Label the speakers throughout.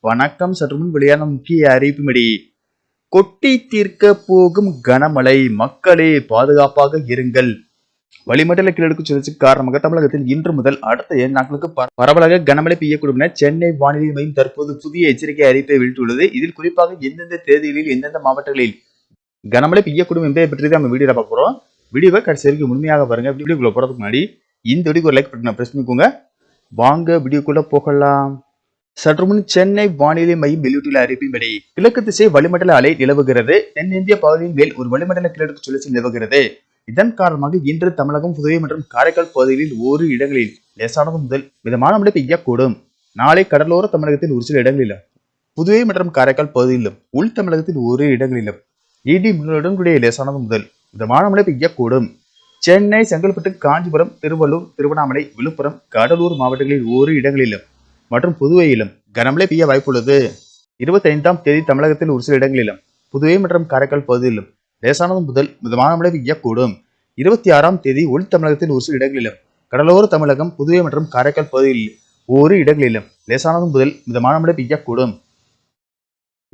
Speaker 1: வணக்கம். சற்றுமுன் வெளியான முக்கிய அறிவிப்புமடி கொட்டி தீர்க்க போகும் கனமழை மக்களே பாதுகாப்பாக இருங்கள். வளிமண்டல கிழக்கு சுழற்சி காரணமாக தமிழகத்தில் இன்று முதல் அடுத்த ஏழு நாட்களுக்கு பர- பரவலாக கனமழை பெய்யக்கூடும் என சென்னை வானிலை மையம் தற்போது புதிய எச்சரிக்கை அறிவிப்பை வெளியிட்டுள்ளது. இதில் குறிப்பாக எந்தெந்த தேதிகளில் எந்தெந்த மாவட்டங்களில் கனமழை பெய்யக்கூடும் என்பதை பற்றி தான் நம்ம வீடியோல பார்க்க போறோம். வீடியோவை கடைசி வரைக்கும் முழுமையாக பாருங்க. வீடியோக்குள்ள போறதுக்கு முன்னாடி இந்த வீடியோக்கு ஒரு லைக் பட்டனை பிரச்சனைக்குங்க வாங்க வீடியோக்குள்ள போகலாம். சற்று முன் சென்னை வானிலை மையம் வெளியிட்டுள்ள அறிவிப்பின்படி கிழக்கு திசை வளிமண்டல அலை நிலவுகிறது. தென்னிந்திய பகுதியின் மேல் ஒரு வளிமண்டல கிழக்கு சுழற்சி நிலவுகிறது. இதன் காரணமாக இன்று தமிழகம் புதுவை மற்றும் காரைக்கால் பகுதிகளில் ஓரு இடங்களில் லேசானது முதல் மிதமான மழை பெய்யக்கூடும். நாளை கடலோர தமிழகத்தில் ஒரு சில இடங்களிலும் புதுவை மற்றும் காரைக்கால் பகுதியிலும் உள் தமிழகத்தில் ஒரு இடங்களிலும் இடி மின்னலுடன் கூடிய லேசானது முதல் மிதமான மழை பெய்யக்கூடும். சென்னை செங்கல்பட்டு காஞ்சிபுரம் திருவள்ளூர் திருவண்ணாமலை விழுப்புரம் கடலூர் மாவட்டங்களில் ஒரு இடங்களிலும் மற்றும் புதுவையிலும் கனமழை பெய்ய வாய்ப்புள்ளது. இருபத்தைந்தாம் தேதி தமிழகத்தில் ஒரு சில இடங்களிலும் புதுவை மற்றும் காரைக்கால் பகுதியிலும் லேசானது முதல் மிதமான மழை பெய்யக்கூடும். இருபத்தி ஆறாம் தேதி ஒளி தமிழகத்தில் ஒரு சில இடங்களிலும் கடலோர தமிழகம் புதுவை மற்றும் காரைக்கால் பகுதியில் ஒவ்வொரு இடங்களிலும் லேசானது முதல் மிதமான மழை பெய்யக்கூடும்.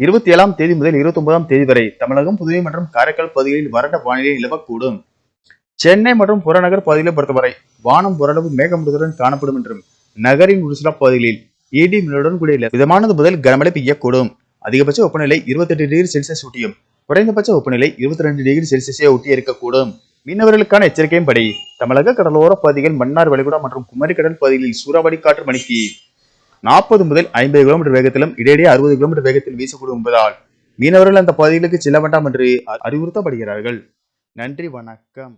Speaker 1: இருபத்தி ஏழாம் தேதி முதல் இருபத்தி ஒன்பதாம் தேதி வரை தமிழகம் புதுவை மற்றும் காரைக்கால் பகுதிகளில் வறண்ட வானிலை நிலவக்கூடும். சென்னை மற்றும் புறநகர் பகுதிகளை பொறுத்தவரை வானம் ஓரளவு மேகமூட்டத்துடன் காணப்படும் என்றும் நகரின் ஒரு சில பகுதிகளில் இடி மின்னலுடன் கூடிய மிதமானது முதல் கனமழை பெய்யக்கூடும். அதிகபட்ச வெப்பநிலை 28 டிகிரி செல்சியஸ் ஒட்டியும் குறைந்தபட்ச வெப்பநிலை 22 டிகிரி செல்சியஸே ஒட்டி இருக்கக்கூடும். மீனவர்களுக்கான எச்சரிக்கையின்படி தமிழக கடலோர பகுதிகள் மன்னார் வளைகுடா மற்றும் குமரி கடல் பகுதிகளில் சூறாவளி காற்று மணிக்கு நாற்பது முதல் ஐம்பது கிலோமீட்டர் வேகத்திலும் இடையிடையே அறுபது கிலோமீட்டர் வேகத்தில் வீசக்கூடும் என்பதால் மீனவர்கள் அந்த பகுதிகளுக்கு செல்ல வேண்டாம் என்று அறிவுறுத்தப்படுகிறார்கள். நன்றி வணக்கம்.